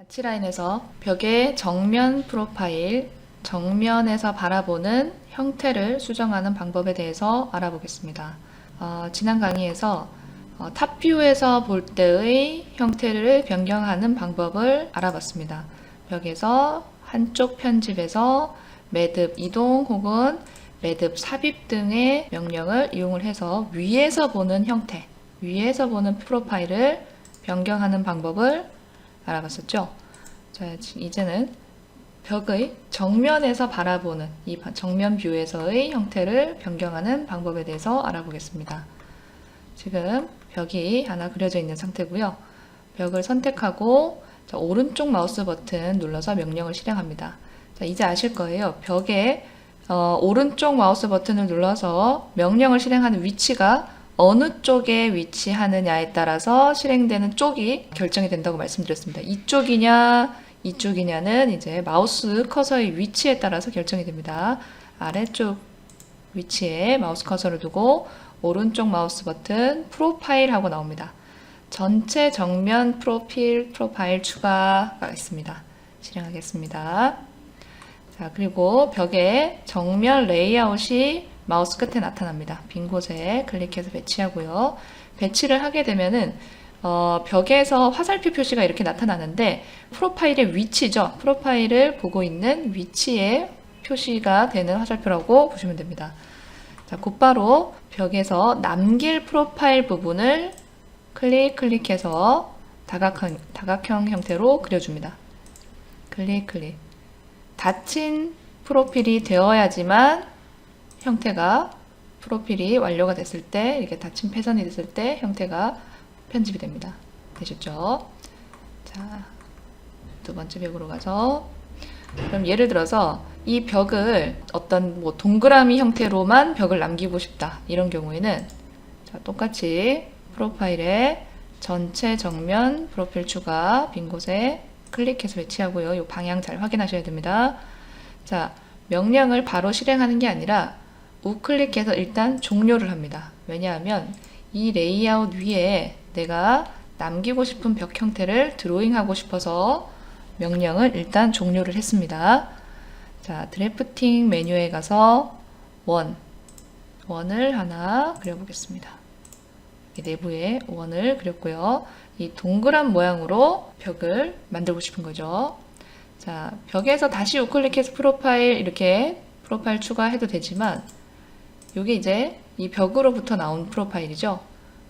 아치라인에서 벽의 정면 프로파일, 정면에서 바라보는 형태를 수정하는 방법에 대해서 알아보겠습니다. 어, 지난 강의에서 어, 탑뷰에서 볼 때의 형태를 변경하는 방법을 알아봤습니다. 벽에서 한쪽 편집에서 매듭 이동 혹은 매듭 삽입 등의 명령을 이용을 해서 위에서 보는 형태, 위에서 보는 프로파일을 변경하는 방법을 알아봤었죠. 자, 지- 이제는 벽의 정면에서 바라보는 이 바- 정면 뷰에서의 형태를 변경하는 방법에 대해서 알아보겠습니다. 지금 벽이 하나 그려져 있는 상태고요. 벽을 선택하고 자, 오른쪽 마우스 버튼 눌러서 명령을 실행합니다. 자, 이제 아실 거예요. 벽에 어, 오른쪽 마우스 버튼을 눌러서 명령을 실행하는 위치가 어느 쪽에 위치하느냐에 따라서 실행되는 쪽이 결정이 된다고 말씀드렸습니다. 이쪽이냐, 이쪽이냐는 이제 마우스 커서의 위치에 따라서 결정이 됩니다. 아래쪽 위치에 마우스 커서를 두고 오른쪽 마우스 버튼 프로파일 하고 나옵니다. 전체 정면 프로필, 프로파일 추가가 있습니다. 실행하겠습니다. 자, 그리고 벽에 정면 레이아웃이 마우스 끝에 나타납니다. 빈 곳에 클릭해서 배치하고요. 배치를 하게 되면은 어, 벽에서 화살표 표시가 이렇게 나타나는데 프로파일의 위치죠. 프로파일을 보고 있는 위치에 표시가 되는 화살표라고 보시면 됩니다. 자, 곧바로 벽에서 남길 프로파일 부분을 클릭 클릭해서 다각형, 다각형 형태로 그려줍니다. 클릭 클릭. 닫힌 프로필이 되어야지만 형태가 프로필이 완료가 됐을 때 이렇게 닫힌 패선이 됐을 때 형태가 편집이 됩니다. 되셨죠? 자, 두 번째 벽으로 가서 그럼 예를 들어서 이 벽을 어떤 뭐 동그라미 형태로만 벽을 남기고 싶다 이런 경우에는 자, 똑같이 프로파일에 전체 정면 프로필 추가 빈 곳에 클릭해서 배치하고요. 이 방향 잘 확인하셔야 됩니다. 자, 명령을 바로 실행하는 게 아니라 우클릭해서 일단 종료를 합니다. 왜냐하면 이 레이아웃 위에 내가 남기고 싶은 벽 형태를 드로잉하고 싶어서 명령을 일단 종료를 했습니다. 자, 드래프팅 메뉴에 가서 원, 원을 하나 그려보겠습니다. 이 내부에 원을 그렸고요. 이 동그란 모양으로 벽을 만들고 싶은 거죠. 자, 벽에서 다시 우클릭해서 프로파일 이렇게 프로파일 추가해도 되지만 이게 이제 이 벽으로부터 나온 프로파일이죠.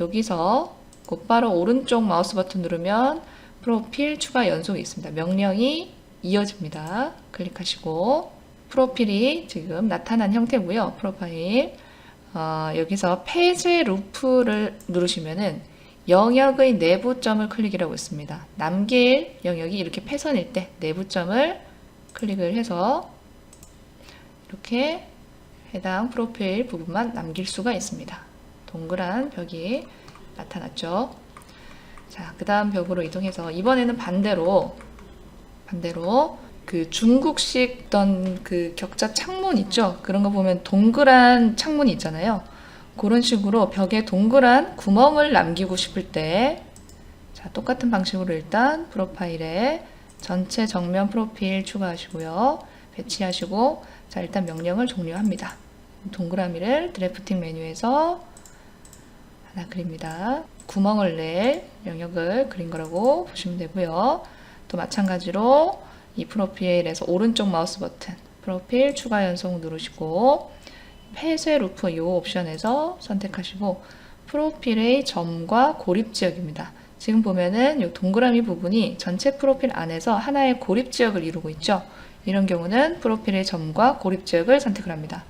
여기서 곧바로 오른쪽 마우스 버튼 누르면 프로필 추가 연속이 있습니다. 명령이 이어집니다. 클릭하시고 프로필이 지금 나타난 형태고요. 프로파일 어, 여기서 폐쇄 루프를 누르시면은 영역의 내부점을 클릭이라고 있습니다. 남길 영역이 이렇게 패선일 때 내부점을 클릭을 해서 이렇게 해당 프로필 부분만 남길 수가 있습니다. 동그란 벽이 나타났죠. 자, 그 다음 벽으로 이동해서 이번에는 반대로 반대로 그 중국식 어떤 그 격자 창문 있죠? 그런 거 보면 동그란 창문이 있잖아요. 그런 식으로 벽에 동그란 구멍을 남기고 싶을 때, 자, 똑같은 방식으로 일단 프로파일에 전체 정면 프로필 추가하시고요. 배치하시고, 자, 일단 명령을 종료합니다. 동그라미를 드래프팅 메뉴에서 하나 그립니다. 구멍을 낼 영역을 그린 거라고 보시면 되고요. 또 마찬가지로 이 프로필에서 오른쪽 마우스 버튼 프로필 추가 연속 누르시고 폐쇄 루프 이 옵션에서 선택하시고 프로필의 점과 고립 지역입니다. 지금 보면은 이 동그라미 부분이 전체 프로필 안에서 하나의 고립 지역을 이루고 있죠. 이런 경우는 프로필의 점과 고립 지역을 선택을 합니다.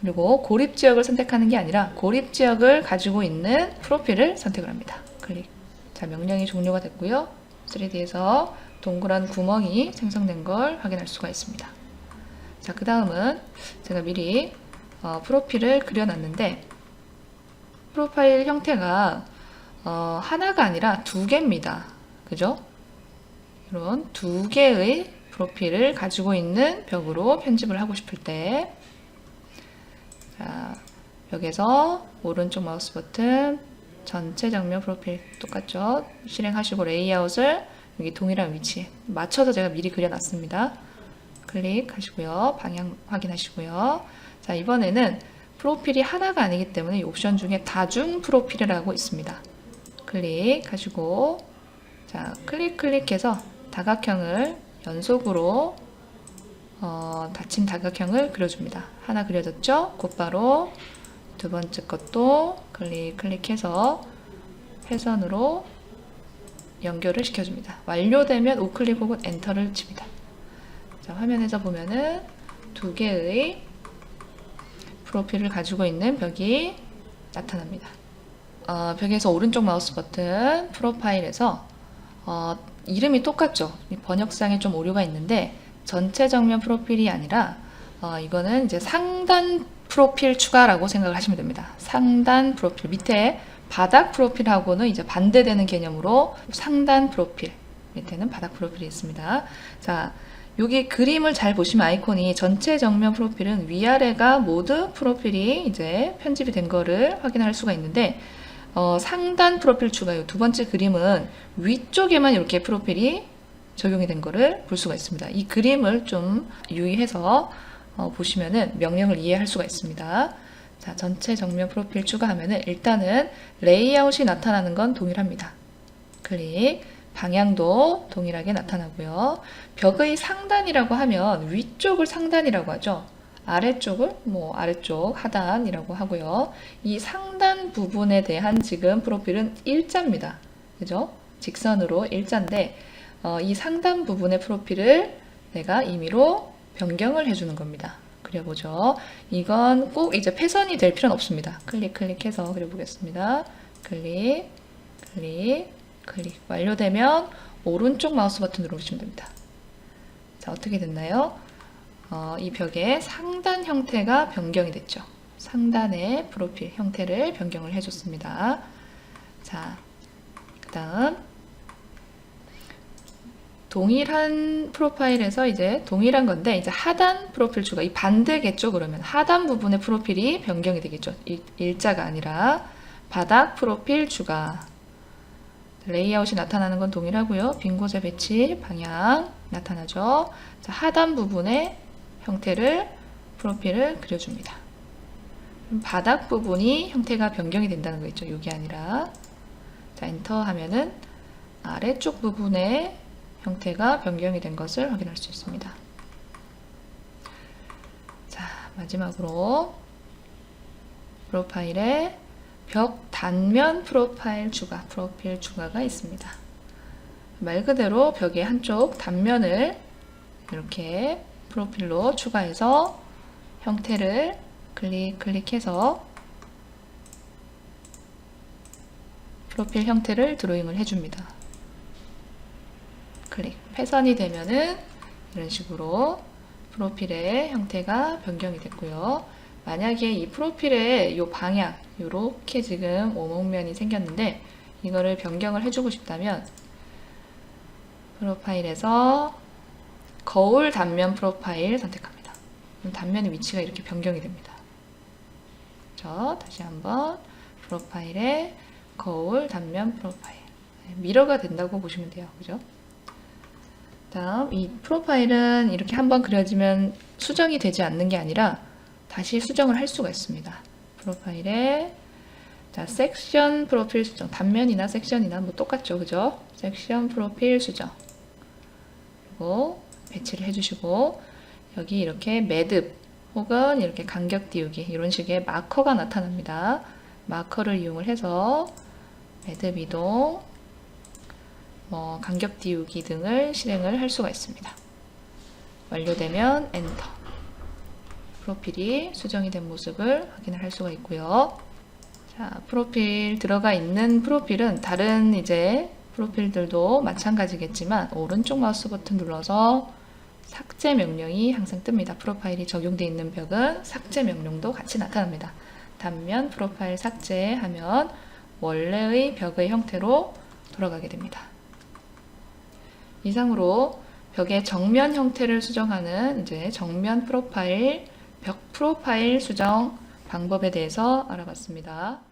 그리고 고립 지역을 선택하는 게 아니라 고립 지역을 가지고 있는 프로필을 선택을 합니다. 클릭. 자, 명령이 종료가 됐고요. 3D에서 동그란 구멍이 생성된 걸 확인할 수가 있습니다. 자, 그 다음은 제가 미리 어, 프로필을 그려놨는데 프로파일 형태가 어, 하나가 아니라 두 개입니다. 그죠? 이런 두 개의 프로필을 가지고 있는 벽으로 편집을 하고 싶을 때 자, 여기서 오른쪽 마우스 버튼 전체 정면 프로필 똑같죠? 실행하시고 레이아웃을 여기 동일한 위치에 맞춰서 제가 미리 그려놨습니다. 클릭하시고요. 방향 확인하시고요. 자, 이번에는 프로필이 하나가 아니기 때문에 이 옵션 중에 다중 프로필이라고 있습니다. 클릭하시고 자, 클릭 클릭해서 다각형을 연속으로 어, 닫힌 다각형을 그려줍니다. 하나 그려졌죠? 곧바로 두 번째 것도 클릭 클릭해서 회선으로 연결을 시켜줍니다. 완료되면 우클릭 혹은 엔터를 칩니다. 자, 화면에서 보면은 두 개의 프로필을 가지고 있는 벽이 나타납니다. 어, 벽에서 오른쪽 마우스 버튼 프로파일에서 어, 이름이 똑같죠. 이 번역상에 좀 오류가 있는데 전체 정면 프로필이 아니라 어, 이거는 이제 상단 프로필 추가라고 생각을 하시면 됩니다. 상단 프로필 밑에 바닥 프로필하고는 이제 반대되는 개념으로 상단 프로필 밑에는 바닥 프로필이 있습니다. 자, 여기 그림을 잘 보시면 아이콘이 전체 정면 프로필은 위아래가 모두 프로필이 이제 편집이 된 거를 확인할 수가 있는데 어, 상단 프로필 추가요. 두 번째 그림은 위쪽에만 이렇게 프로필이 적용이 된 거를 볼 수가 있습니다. 이 그림을 좀 유의해서 어, 보시면은 명령을 이해할 수가 있습니다. 자, 전체 정면 프로필 추가하면은 일단은 레이아웃이 나타나는 건 동일합니다. 클릭. 방향도 동일하게 나타나고요. 벽의 상단이라고 하면 위쪽을 상단이라고 하죠. 아래쪽을 뭐 아래쪽 하단이라고 하고요. 이 상단 부분에 대한 지금 프로필은 일자입니다. 그죠? 직선으로 일자인데 어, 이 상단 부분의 프로필을 내가 임의로 변경을 해주는 겁니다. 그려보죠. 이건 꼭 이제 패선이 될 필요는 없습니다. 클릭 클릭해서 그려보겠습니다. 클릭 클릭 클릭 완료되면 오른쪽 마우스 버튼 누르시면 됩니다. 자 어떻게 됐나요? 어, 이 벽의 상단 형태가 변경이 됐죠. 상단의 프로필 형태를 변경을 해줬습니다. 자, 그 다음 동일한 프로파일에서 이제 동일한 건데 이제 하단 프로필 추가 이 반대겠죠 그러면? 하단 부분의 프로필이 변경이 되겠죠. 일, 일자가 아니라 바닥 프로필 추가. 레이아웃이 나타나는 건 동일하고요. 빈 곳의 배치 방향 나타나죠. 자, 하단 부분의 형태를 프로필을 그려줍니다 바닥 부분이 형태가 변경이 된다는 거 있죠 이게 아니라 자 엔터 하면은 아래쪽 부분에 형태가 변경이 된 것을 확인할 수 있습니다. 자, 마지막으로 프로파일에 벽 단면 프로파일 추가, 프로필 추가가 있습니다. 말 그대로 벽의 한쪽 단면을 이렇게 프로필로 추가해서 형태를 클릭 클릭해서 프로필 형태를 드로잉을 해줍니다. 클릭. 패선이 되면은 이런 식으로 프로필의 형태가 변경이 됐고요. 만약에 이 프로필의 이 방향, 이렇게 지금 오목면이 생겼는데 이거를 변경을 해주고 싶다면 프로파일에서 거울 단면 프로파일 선택합니다. 단면의 위치가 이렇게 변경이 됩니다. 저 다시 한번 프로파일에 거울 단면 프로파일 미러가 된다고 보시면 돼요. 그죠? 다음 이 프로파일은 이렇게 한번 그려지면 수정이 되지 않는 게 아니라 다시 수정을 할 수가 있습니다. 프로파일에 자 섹션 프로필 수정 단면이나 섹션이나 뭐 똑같죠 그죠 섹션 프로필 수정 그리고 배치를 해주시고 여기 이렇게 매듭 혹은 이렇게 간격 띄우기 이런 식의 마커가 나타납니다 마커를 이용을 해서 매듭 이동 뭐 간격 띄우기 등을 실행을 할 수가 있습니다. 완료되면 엔터. 프로필이 수정이 된 모습을 확인을 할 수가 있고요. 자, 프로필 들어가 있는 프로필은 다른 이제 프로필들도 마찬가지겠지만 오른쪽 마우스 버튼 눌러서 삭제 명령이 항상 뜹니다. 프로파일이 적용되어 있는 벽은 삭제 명령도 같이 나타납니다. 단면 프로파일 삭제하면 원래의 벽의 형태로 돌아가게 됩니다. 이상으로 벽의 정면 형태를 수정하는 이제 정면 프로파일, 벽 프로파일 수정 방법에 대해서 알아봤습니다.